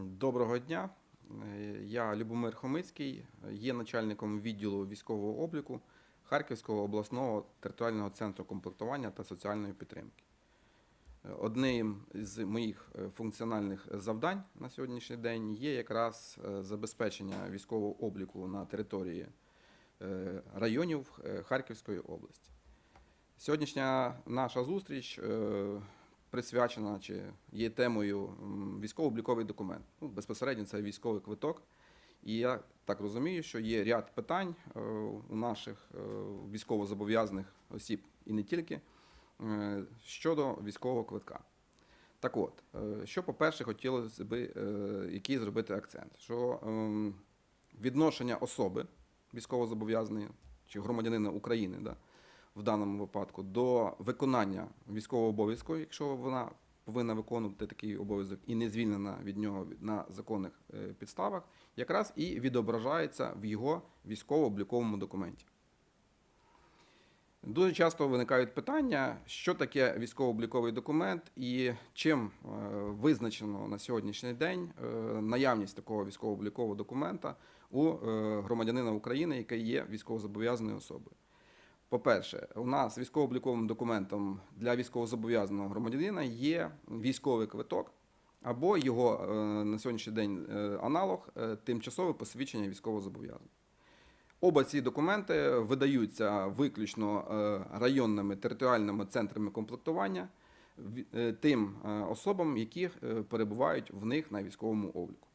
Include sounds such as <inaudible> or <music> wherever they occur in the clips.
Доброго дня. Я Любомир Хомицький, є начальником відділу військового обліку Харківського обласного територіального центру комплектування та соціальної підтримки. Одним з моїх е, функціональних завдань на сьогоднішній день є якраз е, забезпечення військового обліку на території е, районів Харківської області. Сьогоднішня наша зустріч присвячена чи є темою військово-обліковий документ. Ну, безпосередньо це військовий квиток. І я так розумію, що є ряд питань е, у наших е, військовозобов'язаних осіб і не тільки е, щодо військового квитка. Так от, що, по-перше, хотілося б який зробити акцент, що ем, відношення особи військовозобов'язаної чи громадянина України, да, в даному випадку до виконання військового обов'язку, якщо вона повинна виконувати такий обов'язок і не звільнена від нього на законних е, підставах, якраз і відображається в його військово-обліковому документі. Дуже часто виникають питання, що таке військово-обліковий документ і чим е, визначено на сьогоднішній день е, наявність такого військово-облікового документа у громадянина України, який є військовозобов'язаною особою. По-перше, у нас військово-обліковим документом для військовозобов'язаного громадянина є військовий квиток або його е, на сьогоднішній день е, аналог е, тимчасове посвідчення військовозобов'язаного. Оба ці документи видаються виключно районними територіальними центрами комплектування тим особам, які перебувають в них на військовому обліку.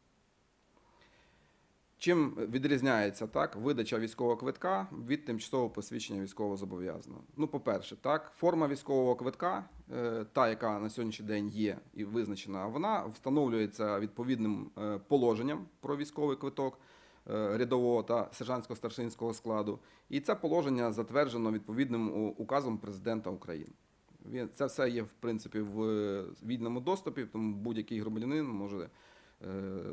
Чим відрізняється так видача військового квитка від тимчасового посвідчення військовозобов'язаного? Ну, по-перше, так, форма військового квитка, е, та, яка на сьогоднішній день є і визначена, вона встановлюється відповідним е, положенням про військовий квиток е, рядового та сержантсько-старшинського складу. І це положення затверджено відповідним указом президента України. Він- Це все є в принципі в вільному доступі, тому будь-який громадянин може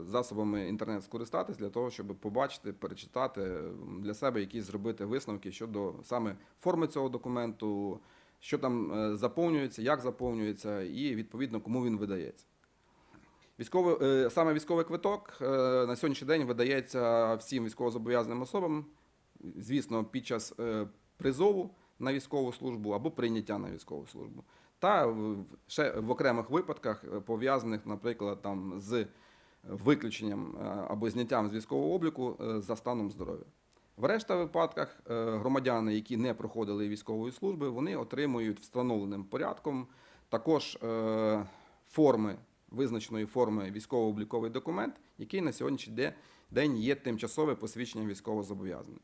засобами інтернет скористатись для того, щоб побачити, перечитати для себе якісь зробити висновки щодо саме форми цього документу, що там е, заповнюється, як заповнюється, і відповідно кому він видається. Військовий, е, саме військовий квиток е, на сьогоднішній день видається всім військовозобов'язаним особам, звісно, під час е, призову на військову службу або прийняття на військову службу. Та ще в окремих випадках, е, пов'язаних, наприклад, там, з виключенням е, або зняттям з військового обліку е, за станом здоров'я. В решта випадках е, громадяни, які не проходили військової служби, вони отримують встановленим порядком також форми, визначеної форми військово-обліковий документ, який на сьогоднішній день є тимчасове посвідчення військовозобов'язаних.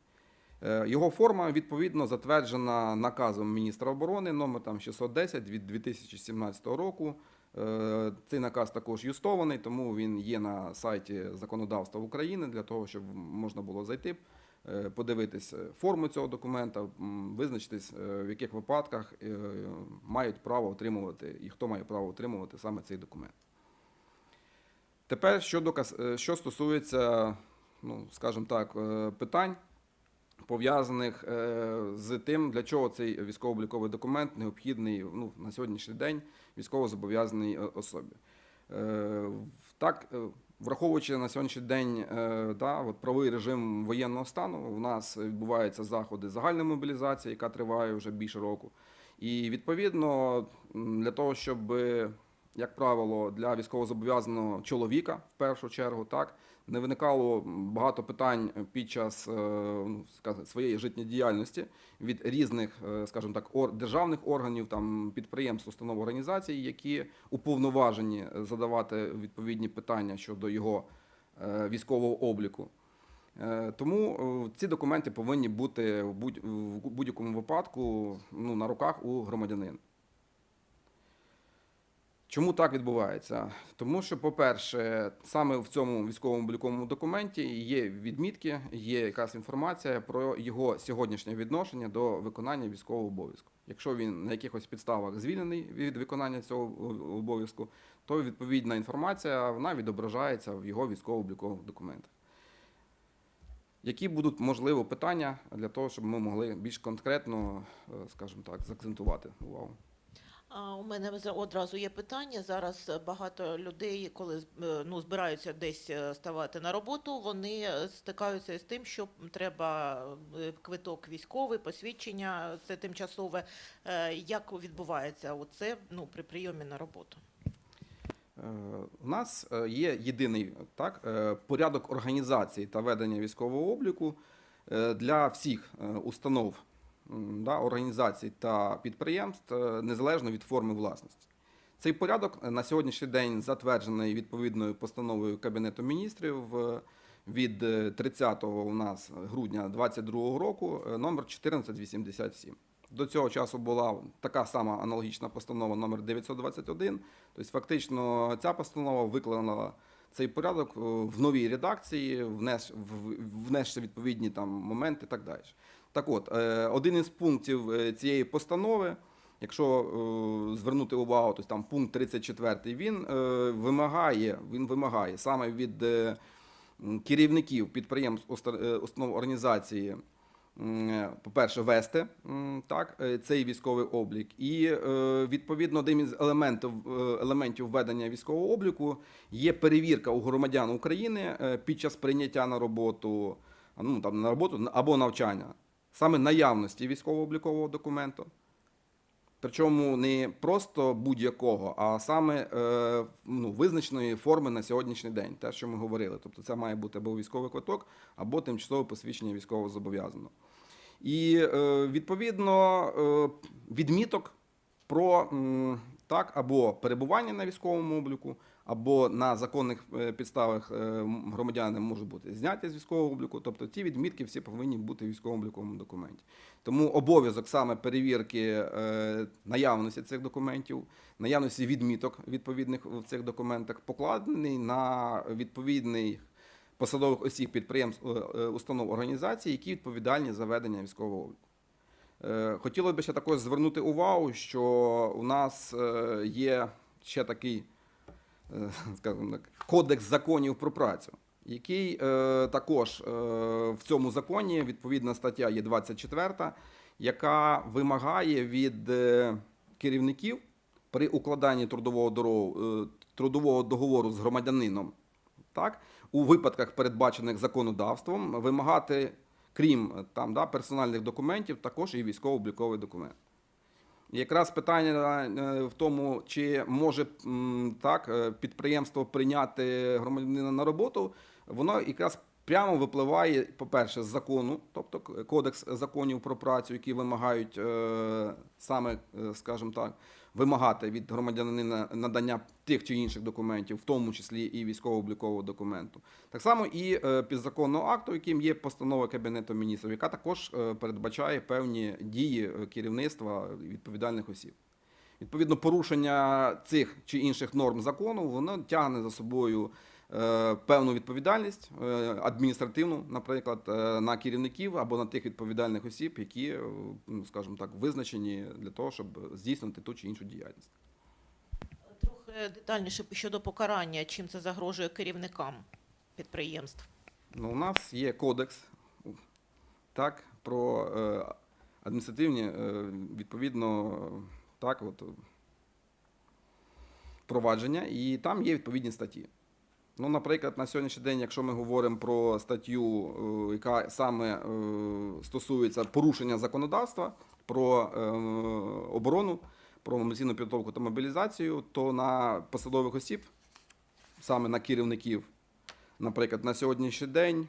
Його форма відповідно затверджена наказом міністра оборони номер 610 від 2017 року. Е, Цей наказ також юстований, тому він є на сайті законодавства України для того, щоб можна було зайти, е, подивитись е, форму цього документа, визначитись, в яких випадках мають право отримувати і хто має право отримувати саме цей документ. Тепер що стосується, ну скажімо так, питань пов'язаних е, з тим, для чого цей військово-обліковий документ необхідний ну, на сьогоднішній день військово-зобов'язаній особі. Е, Так, е, враховуючи на сьогоднішній день е, да, от правовий режим воєнного стану, у нас відбуваються заходи загальної мобілізації, яка триває вже більше року. І відповідно для того, щоб, як правило, для військовозобов'язаного чоловіка в першу чергу, так не виникало багато питань під час е, ну, скажімо, своєї життєдіяльності від різних, е, скажімо так, державних органів, там підприємств, установ організацій, які уповноважені задавати відповідні питання щодо його е, військового обліку. Тому ці документи повинні бути в будь-якому випадку ну, на руках у громадянина. Чому так відбувається? Тому що, по-перше, саме в цьому військовому обліковому документі є відмітки, є якась інформація про його сьогоднішнє відношення до виконання військового обов'язку. Якщо він на якихось підставах звільнений від виконання цього обов'язку, то відповідна інформація вона відображається в його військово-облікових документах. Які будуть можливо питання для того, щоб ми могли більш конкретно, е, скажімо так, заакцентувати увагу? У мене одразу є питання. Зараз багато людей, коли е, ну, збираються десь е, ставати на роботу, вони е, стикаються з тим, що треба квиток військовий, посвідчення, це тимчасове. Як відбувається оце ну, при прийомі на роботу? У нас є єдиний так, порядок організації та ведення військового обліку для всіх установ, да, організацій та підприємств, е, незалежно від форми власності. Цей порядок е, на сьогоднішній день затверджений відповідною постановою Кабінету міністрів е, від е, 30 у нас грудня 2022 року, номер 1487. До цього часу була така сама аналогічна постанова номер 921. Тобто, фактично, ця постанова виконала цей порядок в новій редакції, внес, внесши відповідні там моменти і так далі. Так от, е, один із пунктів е, цієї постанови, якщо е, звернути увагу, то там пункт 34, він вимагає, він вимагає саме від керівників підприємств, установ організації по-перше, вести так, цей військовий облік. І відповідно один із елементів, елементів ведення військового обліку є перевірка у громадян України під час прийняття на роботу, ну, там, на роботу або навчання, саме наявності військово-облікового документу. Причому не просто будь-якого, а саме е, ну, визначеної форми на сьогоднішній день, те, що ми говорили. Тобто це має бути або військовий квиток, або тимчасове посвідчення військового зобов'язаного. І е, відповідно е, відміток про так, або перебування на військовому обліку, або на законних е, підставах е, громадяни можуть бути зняті з військового обліку. Тобто ті відмітки всі повинні бути в військовому обліковому документі. Тому обов'язок саме перевірки е, наявності цих документів, наявності відміток відповідних в цих документах покладений на відповідний посадових осіб підприємств, установ організацій, які відповідальні за ведення військового обліку. Хотілося б ще також звернути увагу, що у нас є ще такий, скажімо так, кодекс законів про працю, який е, також е, в цьому законі відповідна стаття є 24, яка вимагає від е, керівників при укладанні трудового договору, трудового договору з громадянином, так, у випадках, передбачених законодавством, вимагати, крім е, там, да, персональних документів, також і військово-обліковий документ. Якраз питання е, в тому, чи може так, е, підприємство прийняти громадянина на роботу, воно якраз прямо випливає, по-перше, з закону, тобто кодекс законів про працю, які вимагають е, саме, скажімо так, вимагати від громадянина надання тих чи інших документів, в тому числі і військово-облікового документу. Так само і е, підзаконного акту, яким є постанова Кабінету міністрів, яка також е, передбачає певні дії е, керівництва відповідальних осіб. Відповідно, порушення цих чи інших норм закону воно тягне за собою певну відповідальність е, адміністративну, наприклад, е, на керівників або на тих відповідальних осіб, які, е, ну, скажімо так, визначені для того, щоб здійснити ту чи іншу діяльність. Трохи детальніше щодо покарання, чим це загрожує керівникам підприємств. Ну, у нас є кодекс так, про е, адміністративні, е, відповідно, так, от, провадження, і там є відповідні статті. Ну, наприклад, на сьогоднішній день, якщо ми говоримо про статтю, е, яка саме е, стосується порушення законодавства про е, оборону, про мобілізаційну підготовку та мобілізацію, то на посадових осіб, саме на керівників, наприклад, на сьогоднішній день,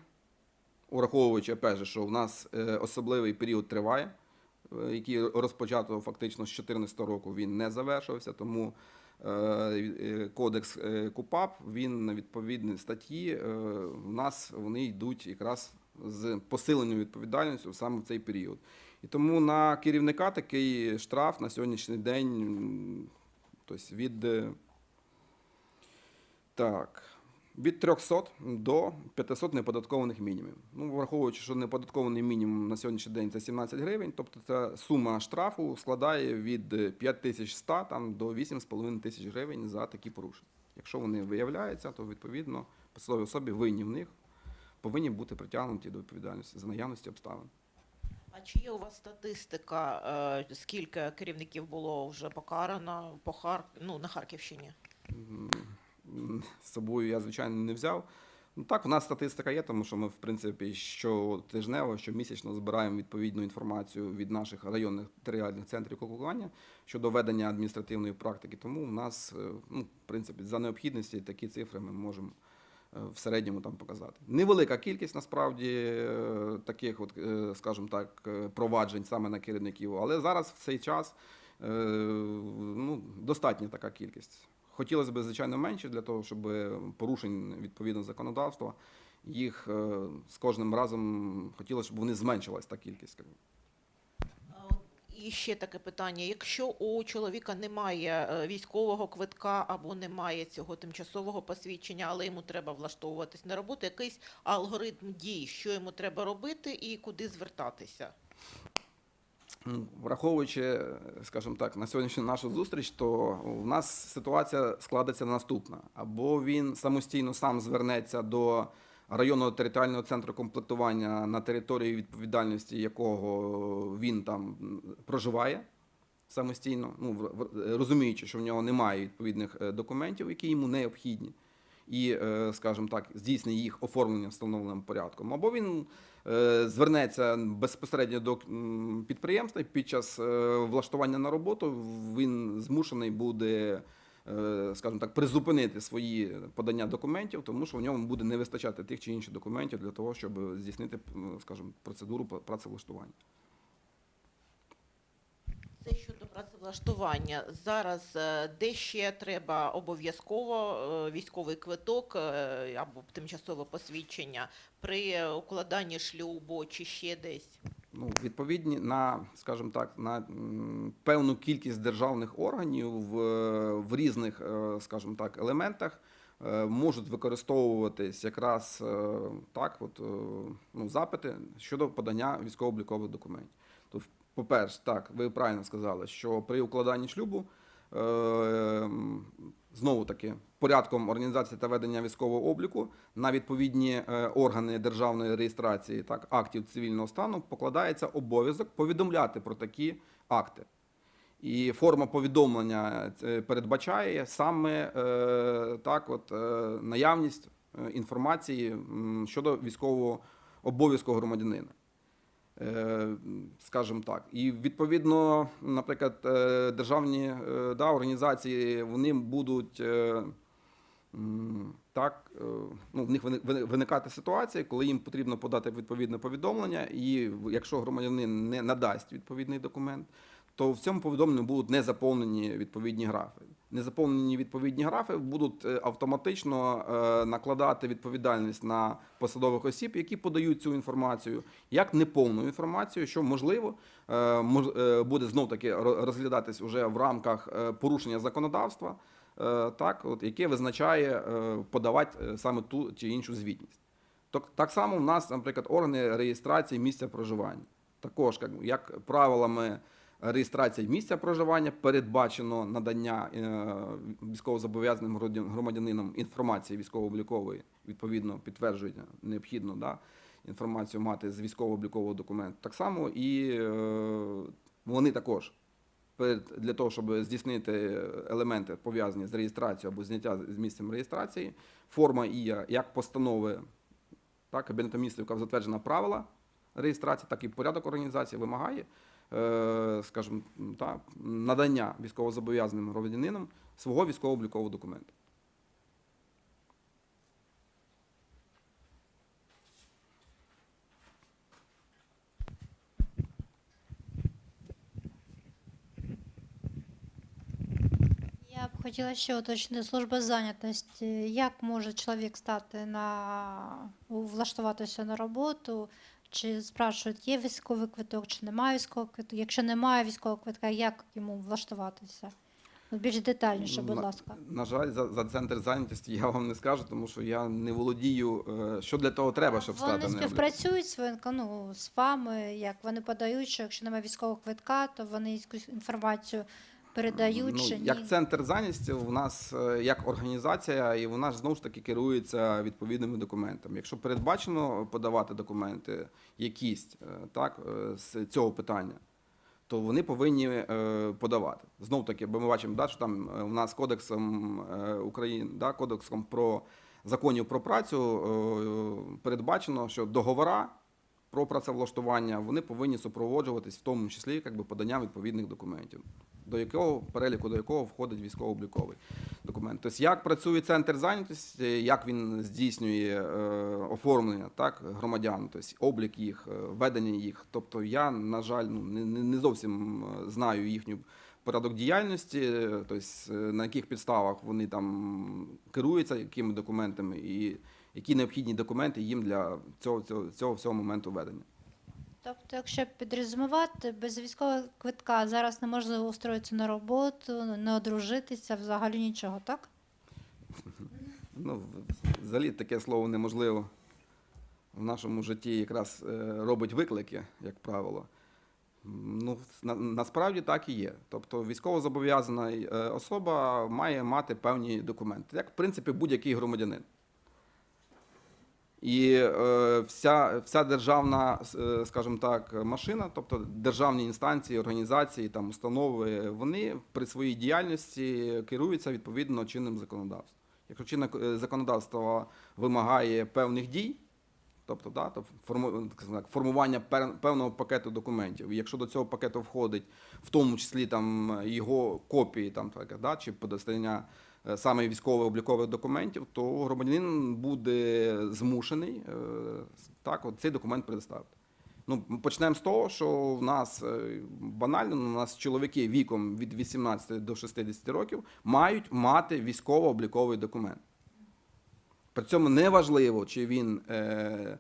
ураховуючи опять що в нас особливий період триває, який розпочато фактично з 2014 року, він не завершився, тому кодекс е, КУПАП, він на відповідні статті, е, в нас вони йдуть якраз з посиленою відповідальністю саме в цей період. І тому на керівника такий штраф на сьогоднішній день тобто від, е, так, від 300 до 500 неподаткованих мінімумів. Ну, враховуючи, що неподаткований мінімум на сьогоднішній день це 17 гривень, тобто ця сума штрафу складає від 5100 там, до 8,5 тисяч гривень за такі порушення. Якщо вони виявляються, то відповідно посадові особі винні в них повинні бути притягнуті до відповідальності за наявності обставин. А чи є у вас статистика, е, скільки керівників було вже покарано по Хар... ну, на Харківщині? З собою я, звичайно, не взяв. Ну так, у нас статистика є, тому що ми, в принципі, щотижнево, щомісячно збираємо відповідну інформацію від наших районних територіальних центрів колокування щодо ведення адміністративної практики. Тому в нас, е, ну, в принципі, за необхідності такі цифри ми можемо е, в середньому там показати. Невелика кількість насправді е, таких, от, скажімо так, проваджень саме на керівників, але зараз в цей час ну, достатня така кількість. Хотілося б, звичайно, менше для того, щоб порушень відповідно законодавства їх е, з кожним разом хотілося, щоб вони зменшилась та кількість. І ще таке питання: якщо у чоловіка немає е, військового квитка або немає цього тимчасового посвідчення, але йому треба влаштовуватись на роботу, якийсь алгоритм дій, що йому треба робити і куди звертатися? Враховуючи, скажімо так, на сьогоднішню нашу зустріч, то у нас ситуація складеться наступна: або він самостійно сам звернеться до районного територіального центру комплектування на території відповідальності якого він там проживає самостійно, ну в- в- розуміючи, що в нього немає відповідних е, документів, які йому необхідні. І, е, скажімо так, здійснює їх оформлення встановленим порядком. Або він е, звернеться безпосередньо до підприємства під час е, влаштування на роботу він змушений буде, скажімо так, призупинити свої подання документів, тому що в ньому буде не вистачати тих чи інших документів для того, щоб здійснити, скажімо, процедуру працевлаштування. Це щодо працевлаштування. Зараз е, де ще треба обов'язково е, військовий квиток е, або тимчасове посвідчення при укладанні шлюбу чи ще десь? Ну, відповідні на, скажімо так, на певну кількість державних органів в, в різних, скажімо так, елементах можуть використовуватись якраз так, от, ну, запити щодо подання військово-облікових документів. По-перше, так, ви правильно сказали, що при укладанні шлюбу е, знову таки порядком організації та ведення військового обліку на відповідні е, органи державної реєстрації так актів цивільного стану покладається обов'язок повідомляти про такі акти. І форма повідомлення е, передбачає саме так, от, наявність інформації щодо військового обов'язку громадянина. Е, Скажімо так, і відповідно, наприклад, е, державні е, да, організації вони будуть так, ну, в них вини- вини- виникати ситуація, коли їм потрібно подати відповідне повідомлення, і якщо громадянин не надасть відповідний документ, то в цьому повідомленні будуть не заповнені відповідні графи. Незаповнені відповідні графи будуть е, автоматично е, накладати відповідальність на посадових осіб, які подають цю інформацію, як неповну інформацію, що можливо е, буде знов таки розглядатись уже в рамках порушення законодавства, так, от, яке визначає подавати саме ту чи іншу звітність. Так, само в нас, наприклад, органи реєстрації місця проживання. Також як правилами реєстрації місця проживання передбачено надання е, військовозобов'язаним громадянинам інформації військово-облікової, відповідно підтверджується необхідно да, інформацію мати з військово-облікового документу. Так само і е, вони також для того, щоб здійснити елементи пов'язані з реєстрацією або зняття з місцем реєстрації, форма ІЯ як постанови так, Кабінету міністрів, яка затверджена правила реєстрації, так і порядок організації вимагає, скажімо, та, надання військовозобов'язаним громадянинам свого військово-облікового документу. Я б хотіла ще уточнити служба зайнятості. Як може чоловік стати на влаштуватися на роботу? Чи спрашують, є військовий квиток, чи немає військового квитка? Якщо немає військового квитка, як йому влаштуватися? Ну, Більш детальніше, будь ласка. На жаль, за, за центр зайнятості я вам не скажу, тому що я не володію, е, що для того треба, щоб Вони стати на облік. співпрацюють з ну, з вами, як вони подають, що якщо немає військового квитка, то вони якусь інформацію передають ну, як центр зайнятості, у нас е, як організація, і вона ж знову ж таки керується відповідними документами. Якщо передбачено подавати документи якісь е, так, е, з цього питання, то вони повинні подавати. Знов таки, бо ми бачимо, да, що там у нас кодексом України, да, кодексом про законів про працю передбачено, що договора про працевлаштування вони повинні супроводжуватись в тому числі якби, поданням відповідних документів, до якого переліку до якого входить військово-обліковий документ. Тобто, як працює центр зайнятості, як він здійснює е, оформлення так, громадян, тобто облік їх, е, ведення їх. Тобто я, на жаль, ну, не, зовсім е, знаю їхню порядок діяльності, тобто на яких підставах вони там керуються, якими документами, і які необхідні документи їм для цього, цього, цього всього моменту ведення. Тобто, якщо підрозумувати, без військового квитка зараз неможливо устроїтися на роботу, не одружитися, взагалі нічого, так? <laughs> Ну, взагалі таке слово неможливо в нашому житті якраз е, робить виклики, як правило. Ну, на, насправді так і є. Тобто військовозобов'язана е, особа має мати певні документи, як в принципі будь-який громадянин. І е, вся, вся державна, е, скажімо так, машина, тобто державні інстанції, організації, там, установи, вони при своїй діяльності керуються відповідно чинним законодавством. Якщо чинне е, законодавство вимагає певних дій, тобто да, то формування певного пакету документів, якщо до цього пакету входить в тому числі там, його копії там, так, да, чи подостання саме військово-облікових документів, то громадянин буде змушений е, так, от цей документ предоставити. Ну, почнемо з того, що в нас е, банально, у нас чоловіки віком від 18 до 60 років мають мати військово-обліковий документ. При цьому не важливо, чи він, е,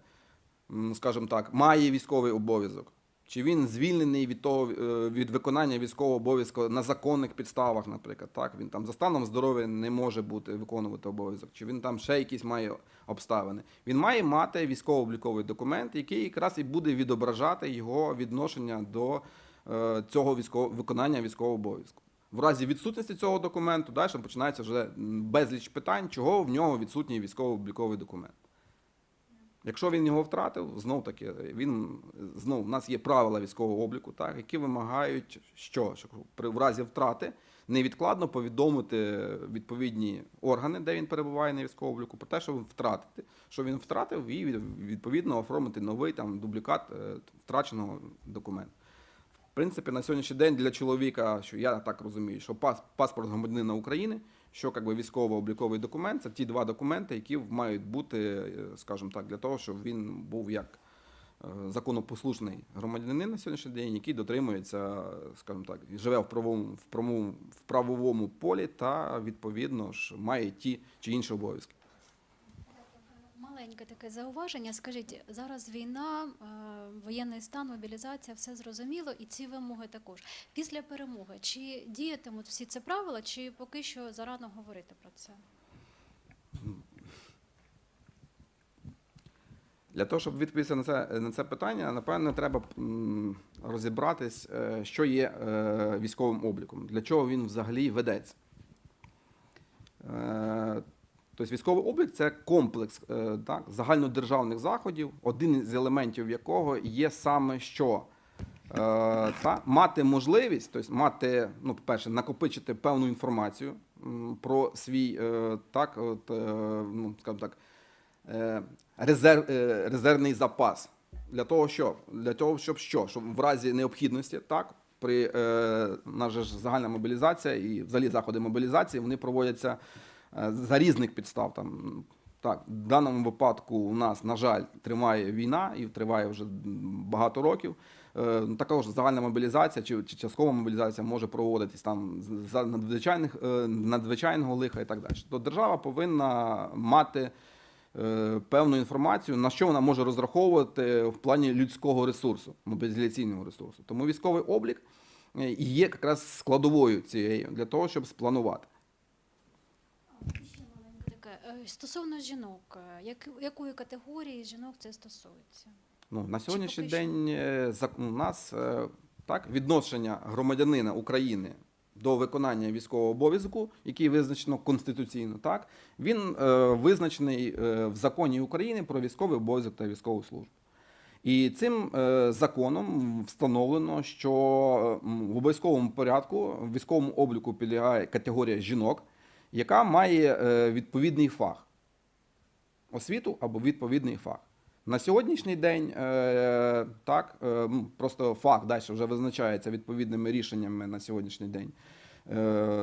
скажімо так, має військовий обов'язок, чи він звільнений від того е, від виконання військового обов'язку на законних підставах, наприклад. Так він там за станом здоров'я не може бути виконувати обов'язок, чи він там ще якісь має обставини. Він має мати військово-обліковий документ, який якраз і буде відображати його відношення до е, цього військового виконання військового обов'язку. В разі відсутності цього документу далі починається вже безліч питань, чого в нього відсутній військово-обліковий документ. Якщо він його втратив, знов таки він знов у нас є правила військового обліку, так, які вимагають, що, при в разі втрати невідкладно повідомити відповідні органи, де він перебуває на військовому обліку, про те, що він втратити, що він втратив, і відповідно оформити новий там дублікат е, втраченого документу. В принципі, на сьогоднішній день для чоловіка, що я так розумію, що паспорт громадянина України, що як би, військово-обліковий документ, це ті два документи, які мають бути, е, скажімо так, для того, щоб він був як е, законопослушний громадянин на сьогоднішній день, який дотримується, скажімо так, живе в правовому, в правовому полі та відповідно ж має ті чи інші обов'язки. Маленьке таке зауваження. Скажіть, зараз війна, е, воєнний стан, мобілізація, все зрозуміло, і ці вимоги також. Після перемоги чи діятимуть всі ці правила, чи поки що зарано говорити про це? Для того, щоб відповісти на це, на це питання, напевно, треба розібратись, е, що є е, військовим обліком, для чого він взагалі ведеться. Тобто військовий облік це комплекс е, так, загальнодержавних заходів, один із елементів якого є саме що е, та, мати можливість, тобто мати, ну, по-перше, накопичити певну інформацію про свій е, так, от, ну, так, резерв, резервний запас. Для того, що? Для того, щоб що? Щоб в разі необхідності, так, при е, нас же ж загальна мобілізація і взагалі заходи мобілізації вони проводяться за різних підстав. Там, так, в даному випадку у нас, на жаль, триває війна і триває вже багато років. Е, Також загальна мобілізація чи, чи часткова мобілізація може проводитись там за надзвичайних, е, надзвичайного лиха і так далі. То держава повинна мати е, певну інформацію, на що вона може розраховувати в плані людського ресурсу, мобілізаційного ресурсу. Тому військовий облік е, є якраз складовою цією для того, щоб спланувати. Ще маленьке таке. Е, Стосовно жінок, е, як, якої категорії жінок це стосується? Ну, на сьогоднішній поки що? день е, у нас е, так, відношення громадянина України до виконання військового обов'язку, який визначено конституційно, так він е, визначений е, в законі України про військовий обов'язок та військову службу. І цим е, законом встановлено, що е, в обов'язковому порядку в військовому обліку підлягає категорія жінок, яка має е, відповідний фах освіту або відповідний фах. На сьогоднішній день е, так, е, просто фах далі вже визначається відповідними рішеннями на сьогоднішній день,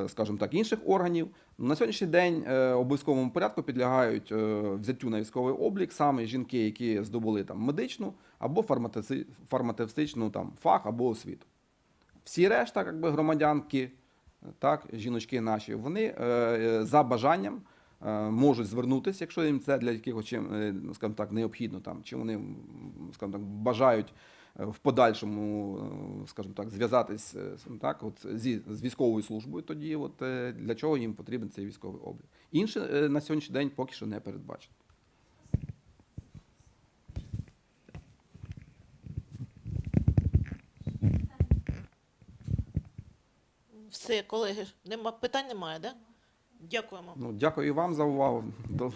скажімо так, інших органів. На сьогоднішній день обов'язковому порядку підлягають взяттю на військовий облік саме жінки, які здобули там медичну або фармацевтичну там фах або освіту. Всі решта, якби громадянки, так, жіночки наші, вони е, е, за бажанням е, можуть звернутися, якщо їм це для якихось чим, скажімо так, необхідно, там, чи вони скажімо так, бажають в подальшому, скажімо так, зв'язатись так, от, зі, з військовою службою, тоді от, для чого їм потрібен цей військовий облік. Інше на сьогоднішній день поки що не передбачено. Все, колеги, нема питань немає, да? Дякуємо. Ну, дякую вам за увагу. До,